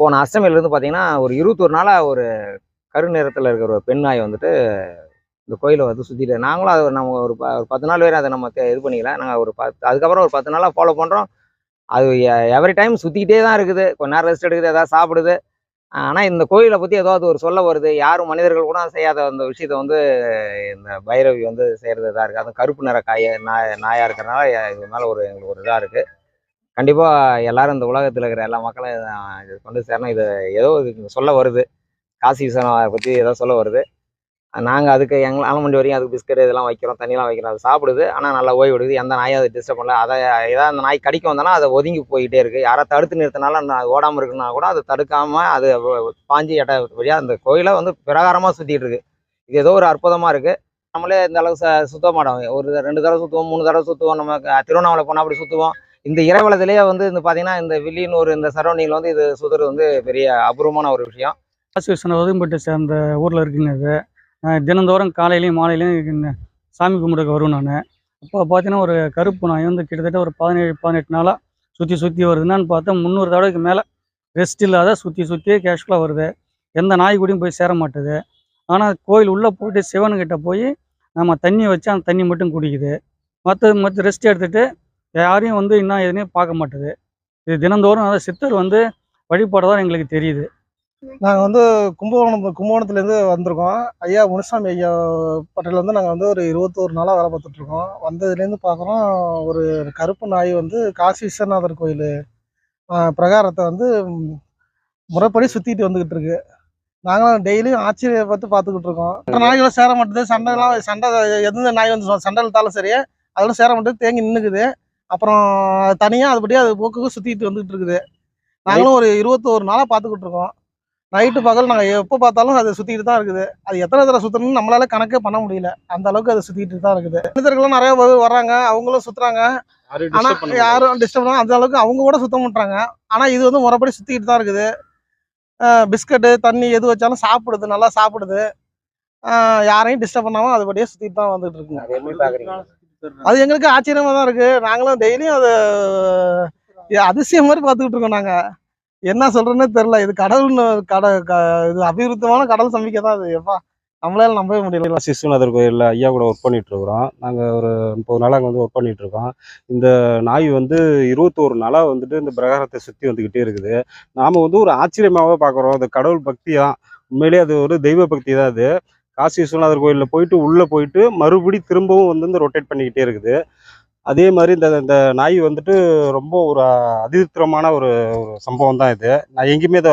போன அஷ்டமியிலேருந்து பார்த்தீங்கன்னா ஒரு இருபத்தொரு நாளாக ஒரு கருநிறத்தில் இருக்கிற ஒரு பெண் நாய் வந்துட்டு இந்த கோயிலை வந்து சுற்றிட்டு நாங்களும் அது நம்ம ஒரு ப ஒரு பத்து நாள் வரை அதை நம்ம இது பண்ணிக்கல. நாங்கள் ஒரு பத்து அதுக்கப்புறம் ஒரு பத்து நாளாக ஃபாலோ பண்ணுறோம் அது எவ்ரி டைம் சுற்றிக்கிட்டே தான் இருக்குது. கொஞ்ச நேரம் ரெஸ்ட் எடுக்குது எதாவது சாப்பிடுது. ஆனால் இந்த கோயிலை பற்றி ஏதாவது ஒரு சொல்ல வருது. யாரும் மனிதர்கள் கூட செய்யாத அந்த விஷயத்த வந்து இந்த பைரவி வந்து செய்கிறது இதாக இருக்குது அதுவும் கருப்பு நிற காய நாய் நாயாக இருக்கிறனால இது மேலே ஒரு எங்களுக்கு ஒரு இதாக இருக்குது கண்டிப்பாக எல்லாரும் இந்த உலகத்தில் இருக்கிற எல்லா மக்களும் இதை இது கொண்டு சேரணும். இது ஏதோ இது சொல்ல வருது. காசி விஸ்வநாதரை பற்றி ஏதோ சொல்ல வருது. நாங்கள் அதுக்கு எங்கள் ஆலமண்டி வரையும் அதுக்கு பிஸ்கட் இதெல்லாம் வைக்கிறோம் தண்ணியெலாம் வைக்கிறோம். அது சாப்பிடுது. ஆனால் நல்லா ஓய்வு எடுக்குது. எந்த நாயும் அதை டிஸ்டர்ப் பண்ணல. அதை ஏதாவது அந்த நாய் கடிக்க வந்தோன்னா அதை ஒதுங்கி போயிட்டே இருக்குது யாரை தடுத்து நிறுத்தினாலும் அந்த ஓடாமல் இருக்குன்னா கூட அதை தடுக்காமல் அது பாஞ்சி பாஞ்சு எட்ட வழியாக அந்த கோயிலை வந்து பிரகாரமாக சுற்றிட்டு இருக்குது இது ஏதோ ஒரு அற்புதமாக இருக்குது நம்மளே இந்த அளவுக்கு ச சுத்த மாட்டோம் ஒரு ரெண்டு தடவை சுற்றுவோம் மூணு தடவை சுற்றுவோம் நம்ம திருவண்ணாமலை போனால் அப்படி சுற்றுவோம் இந்த இரவலத்திலேயே வந்து இந்த பார்த்தீங்கன்னா இந்த வில்லியனூர் இந்த சரௌண்டிங்கில் வந்து இது சுதர் வந்து பெரிய அபூர்வமான ஒரு விஷயம். காசி ஒதும்பட்டு சேர்ந்த ஊரில் இருக்குங்க இது. தினந்தோறும் காலையிலையும் மாலையிலையும் சாமி கும்பிடுக்க வருவேன் நான். அப்போ பார்த்தீங்கன்னா ஒரு கருப்பு நாய் வந்து கிட்டத்தட்ட ஒரு பதினேழு பதினெட்டு நாளாக சுற்றி சுற்றி வருதுன்னு பார்த்தா முந்நூறு தடவைக்கு மேலே ரெஸ்ட் இல்லாத சுற்றி சுற்றியே கேஷுவலாக வருது. எந்த நாய் கூடயும் போய் சேர மாட்டுது. ஆனால் கோயில் உள்ளே போயிட்டு சிவனுக்கிட்ட போய் நம்ம தண்ணி வச்சு அந்த தண்ணி மட்டும் குடிக்குது. மற்ற மற்ற ரெஸ்ட் எடுத்துகிட்டு யாரையும் வந்து என்ன எதுனே பார்க்க மாட்டுது. இது தினந்தோறும் அதாவது சித்தர் வந்து வழிபாடுதான் எங்களுக்கு தெரியுது. நாங்கள் வந்து கும்பகோணம் கும்பகோணத்துலேருந்து வந்திருக்கோம். ஐயா முனுசாமி ஐயா பட்டேல் வந்து நாங்கள் வந்து ஒரு இருபத்தோரு நாளாக வேலை பார்த்துட்ருக்கோம். வந்ததுலேருந்து பார்க்குறோம் ஒரு கருப்பு நாய் வந்து காசி விஸ்வநாதர் கோயில் பிரகாரத்தை வந்து முறைப்படி சுற்றிட்டு வந்துக்கிட்டு இருக்கு நாங்களும் டெய்லியும் ஆச்சரியப்பட்டு பார்த்துக்கிட்டு இருக்கோம் மற்ற நாய்களும் சேர மாட்டேது. சண்டைலாம் சண்டை எந்த நாய் வந்து சண்டை இழுத்தாலும் சரி அதெல்லாம் சேர மாட்டேது. தேங்கி நின்றுக்குது அப்புறம் தனியாக அதுபடியே அது போக்குக்கு சுற்றிட்டு வந்துக்கிட்டு இருக்குது. நாங்களும் ஒரு இருபத்தோரு நாளாக பார்த்துக்கிட்டு இருக்கோம். நைட்டு பகல் நாங்கள் எப்போ பார்த்தாலும் அது சுற்றிட்டு தான் இருக்குது. அது எத்தனை தடவை சுற்றணும்னு நம்மளால கணக்கே பண்ண முடியல. அந்த அளவுக்கு அது சுற்றிட்டு தான் இருக்குது. மனிதர்களும் நிறைய பேர் வர்றாங்க. அவங்களும் சுற்றுறாங்க ஆனால் யாரும் டிஸ்டர்ப் அந்த அளவுக்கு அவங்க கூட சுத்த மாட்டாங்க ஆனால் இது வந்து முறைப்படி சுற்றிக்கிட்டு தான் இருக்குது. பிஸ்கட்டு தண்ணி எது வச்சாலும் சாப்பிடுது. நல்லா சாப்பிடுது. யாரையும் டிஸ்டர்ப் பண்ணாமல் அதுபடியே சுற்றிட்டு தான் வந்துட்டு இருக்குங்க. அது எங்களுக்கு ஆச்சரியமா தான் இருக்கு. நாங்களும் டெய்லியும் அது அதிசயம் மாதிரி பார்த்துக்கிட்டு இருக்கோம் நாங்க. என்ன சொல்றேன்னே தெரியல. இது கடவுள்னு கட க- இது அபிவிருத்தமான கடவுள் சம்பிக்கை தான் அது. எப்பா நம்மளால நம்பவே முடியல. காசி விஸ்வநாதர் கோயிலில் ஐயா கூட ஒர்க் பண்ணிட்டு இருக்கிறோம். நாங்கள் ஒரு முப்பது நாளாக அங்கே வந்து ஒர்க் பண்ணிட்டு இருக்கோம். இந்த நாய் வந்து இருபத்தோரு நாளாக வந்துட்டு இந்த பிரகாரத்தை சுற்றி வந்துக்கிட்டே இருக்குது. நாம் வந்து ஒரு ஆச்சரியமாகவே பார்க்குறோம். அது கடவுள் பக்தி தான் உண்மையிலேயே அது ஒரு தெய்வ பக்தி தான் அது. காசி விஸ்வநாதர் கோயிலில் போயிட்டு உள்ளே போயிட்டு மறுபடி திரும்பவும் வந்து இந்த ரொட்டேட் பண்ணிக்கிட்டே இருக்குது. அதே மாதிரி இந்த இந்த நாய் வந்துட்டு ரொம்ப ஒரு அதிருத்திரமான ஒரு ஒரு சம்பவம் தான் இது. நான் எங்கேயுமே இதை